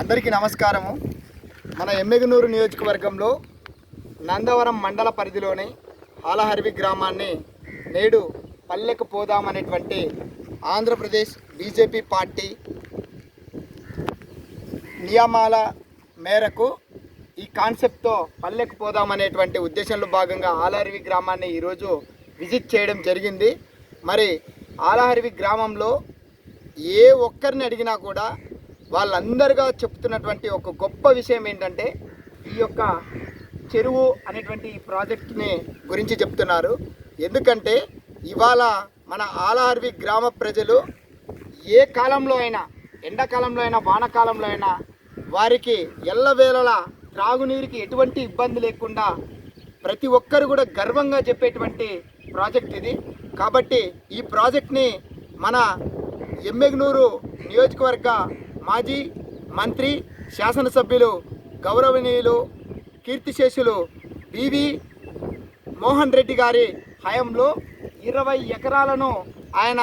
అందరికీ నమస్కారము. మన ఎమ్మెగనూరు నియోజకవర్గంలో నందవరం మండల పరిధిలోని హాలహర్వి గ్రామాన్ని నేడు పల్లెకు పోదామనేటువంటి ఆంధ్రప్రదేశ్ బీజేపీ పార్టీ నియమాల మేరకు ఈ కాన్సెప్ట్తో పల్లెకు పోదామనేటువంటి ఉద్దేశంలో భాగంగా ఆలహరివి గ్రామాన్ని ఈరోజు విజిట్ చేయడం జరిగింది. మరి ఆలహరివి గ్రామంలో ఏ ఒక్కరిని అడిగినా కూడా వాళ్ళందరుగా చెప్తున్నటువంటి ఒక గొప్ప విషయం ఏంటంటే ఈ యొక్క చెరువు అనేటువంటి ఈ ప్రాజెక్ట్ని గురించి చెప్తున్నారు. ఎందుకంటే ఇవాళ మన ఆలహర్వి గ్రామ ప్రజలు ఏ కాలంలో అయినా ఎండాకాలంలో అయినా వానకాలంలో అయినా వారికి ఎల్లవేళలా త్రాగునీరుకి ఎటువంటి ఇబ్బంది లేకుండా ప్రతి ఒక్కరు కూడా గర్వంగా చెప్పేటువంటి ప్రాజెక్ట్ ఇది. కాబట్టి ఈ ప్రాజెక్ట్ని మన ఎమ్మెగ్నూరు నియోజకవర్గ మాజీ మంత్రి శాసనసభ్యులు గౌరవనీయులు కీర్తిశేషులు బివి మోహన్ రెడ్డి గారి హయాంలో ఇరవై ఎకరాలను ఆయన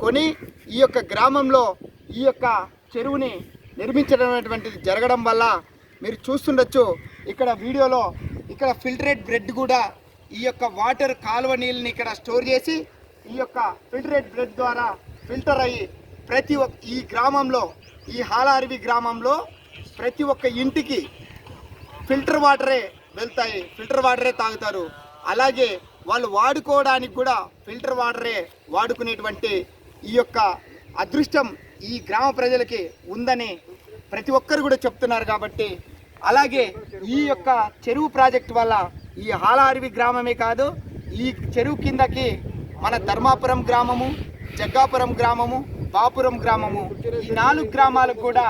కొని ఈ యొక్క గ్రామంలో ఈ యొక్క చెరువుని నిర్మించడం అనేటువంటిది జరగడం వల్ల మీరు చూస్తుండొచ్చు ఇక్కడ వీడియోలో ఇక్కడ ఫిల్టరేట్ బ్రెడ్ కూడా ఈ యొక్క వాటర్ కాలువ నీళ్ళని ఇక్కడ స్టోర్ చేసి ఈ యొక్క ఫిల్టరేట్ బ్రెడ్ ద్వారా ఫిల్టర్ అయ్యి ప్రతి ఒక్క ఈ గ్రామంలో ఈ హాలారివి గ్రామంలో ప్రతి ఒక్క ఇంటికి ఫిల్టర్ వాటరే వెళ్తాయి. ఫిల్టర్ వాటరే తాగుతారు. అలాగే వాళ్ళు వాడుకోవడానికి కూడా ఫిల్టర్ వాటరే వాడుకునేటువంటి ఈ యొక్క అదృష్టం ఈ గ్రామ ప్రజలకి ఉందని ప్రతి ఒక్కరు కూడా చెప్తున్నారు కాబట్టి అలాగే ఈ యొక్క చెరువు ప్రాజెక్ట్ వల్ల ఈ హాలారివి గ్రామమే కాదు ఈ చెరువు కిందకి మన ధర్మాపురం గ్రామము జగ్గాపురం గ్రామము బాపురం గ్రామము ఈ నాలుగు గ్రామాలకు కూడా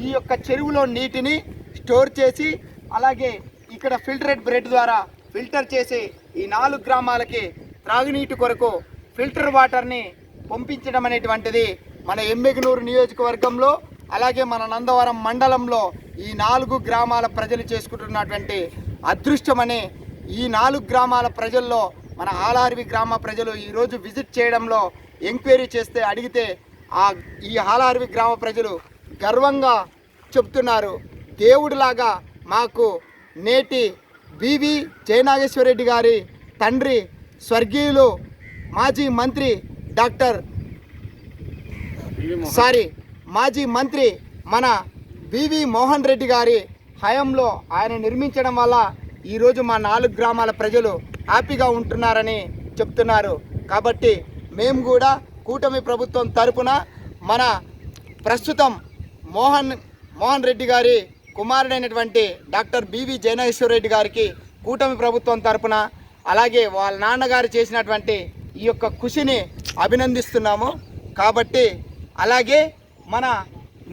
ఈ యొక్క చెరువులో నీటిని స్టోర్ చేసి అలాగే ఇక్కడ ఫిల్టరేట్ బ్రెడ్ ద్వారా ఫిల్టర్ చేసి ఈ నాలుగు గ్రామాలకి త్రాగునీటి కొరకు ఫిల్టర్ వాటర్ని పంపించడం అనేటువంటిది మన ఎమ్మెగనూరు నియోజకవర్గంలో అలాగే మన నందవరం మండలంలో ఈ నాలుగు గ్రామాల ప్రజలు చేసుకుంటున్నటువంటి అదృష్టమని ఈ నాలుగు గ్రామాల ప్రజల్లో మన ఆలార్వి గ్రామ ప్రజలు ఈరోజు విజిట్ చేయడంలో ఎంక్వైరీ చేస్తే అడిగితే ఆ ఈ హాలార్వి గ్రామ ప్రజలు గర్వంగా చెప్తున్నారు. దేవుడిలాగా మాకు నేటి బీవీ జయనాగేశ్వరరెడ్డి గారి తండ్రి స్వర్గీయులు మాజీ మంత్రి డాక్టర్ సారీ మాజీ మంత్రి మన బివి మోహన్ రెడ్డి గారి హయాంలో ఆయన నిర్మించడం వల్ల ఈరోజు మా నాలుగు గ్రామాల ప్రజలు హ్యాపీగా ఉంటున్నారని చెప్తున్నారు. కాబట్టి మేము కూడా కూటమి ప్రభుత్వం తరపున మన ప్రస్తుతం మోహన్ మోహన్ రెడ్డి గారి కుమారుడైనటువంటి డాక్టర్ బివి జయనాగేశ్వర రెడ్డి గారికి కూటమి ప్రభుత్వం తరపున అలాగే వాళ్ళ నాన్నగారు చేసినటువంటి ఈ యొక్క కృషిని అభినందిస్తున్నాము. కాబట్టి అలాగే మన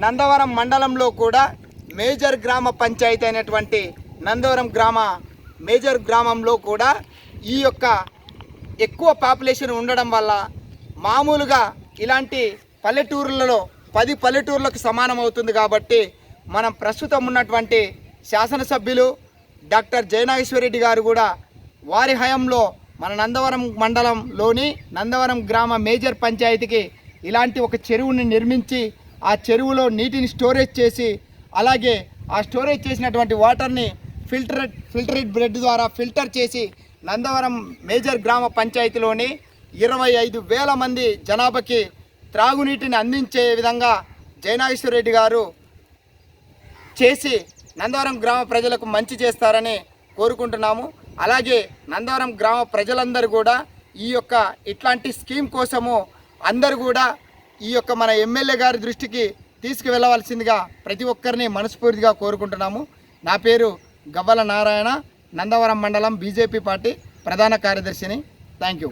నందవరం మండలంలో కూడా మేజర్ గ్రామ పంచాయతీ అయినటువంటి నందవరం గ్రామ మేజర్ గ్రామంలో కూడా ఈ యొక్క ఎక్కువ పాపులేషన్ ఉండడం వల్ల మామూలుగా ఇలాంటి పల్లెటూర్లలో పది పల్లెటూర్లకు సమానం అవుతుంది కాబట్టి మనం ప్రస్తుతం ఉన్నటువంటి శాసనసభ్యులు డాక్టర్ జయనాగేశ్వరరెడ్డి గారు కూడా వారి హయాంలో మన నందవరం మండలంలోని నందవరం గ్రామ మేజర్ పంచాయతీకి ఇలాంటి ఒక చెరువుని నిర్మించి ఆ చెరువులో నీటిని స్టోరేజ్ చేసి అలాగే ఆ స్టోరేజ్ చేసినటువంటి వాటర్ని ఫిల్టర్ ఫిల్టరేట్ బ్రెడ్ ద్వారా ఫిల్టర్ చేసి నందవరం మేజర్ గ్రామ పంచాయతీలోని ఇరవై ఐదు వేల మంది జనాభాకి త్రాగునీటిని అందించే విధంగా జయనాగేశ్వర రెడ్డి గారు చేసి నందవరం గ్రామ ప్రజలకు మంచి చేస్తారని కోరుకుంటున్నాము. అలాగే నందవరం గ్రామ ప్రజలందరూ కూడా ఈ యొక్క ఇట్లాంటి స్కీమ్ కోసము అందరూ కూడా ఈ యొక్క మన ఎమ్మెల్యే గారి దృష్టికి తీసుకువెళ్ళవలసిందిగా ప్రతి ఒక్కరిని మనస్ఫూర్తిగా కోరుకుంటున్నాము. నా పేరు గవ్వల నారాయణ నందవరం మండలం బీజేపీ పార్టీ ప్రధాన కార్యదర్శిని. Thank you